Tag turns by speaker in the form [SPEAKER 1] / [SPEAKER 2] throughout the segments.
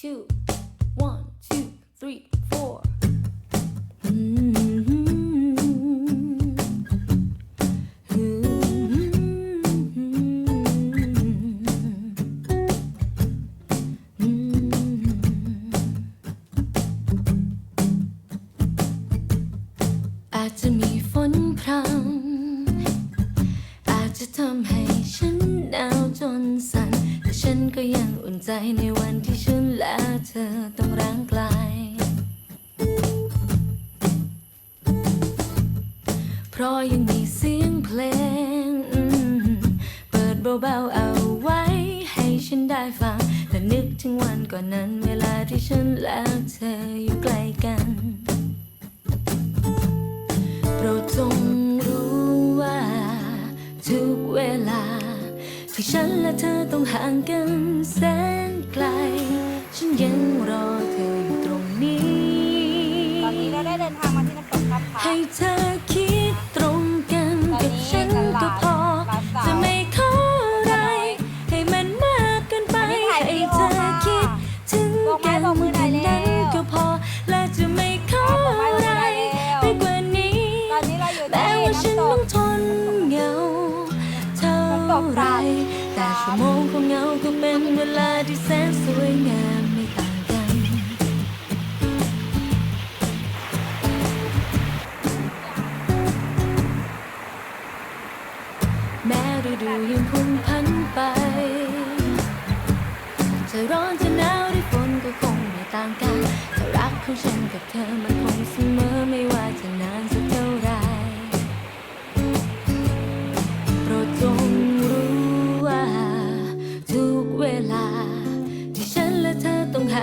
[SPEAKER 1] two, one, two, three, four. อาจจะมีฝนพรำอาจจะทำให้ฉันหนาวจนสั่น ฉันก็ยังอุ่นใจในวันที่ฉันและเธอต้องร่างไกล เพราะยังมีเสียงเพลง เปิดเบาๆเอาไว้ให้ฉันได้ฟัง แต่นึกถึงวันก่อนนั้นเวลาที่ฉันและเธออยู่ใกล้กัน โปรดจง ที่ฉันและเธอต้องห่างกันแสนไกล ฉันยังรอเธออยู่ตรงนี้
[SPEAKER 2] ตอนนี้เราได้เดินทางมาที่น้ำตกถ้ำพระ
[SPEAKER 1] ให้เธอ แต่ชั่วโมงของเงาก็เป็นเวลาที่แสนสวยงามไม่ต่างกัน แม้ฤดูยังพุ่งพันไป จะร้อนจะหนาวหรือฝนก็คงไม่ต่างกันแต่รักของฉันกับเธอมันคงเสมอไม่ว่าจะนาน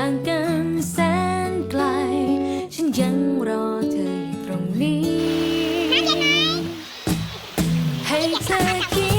[SPEAKER 1] างกันแสนไกล ฉันยังรอเธออยู่ตรงนี้ ให้เธอคิด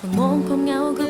[SPEAKER 1] เท่าไ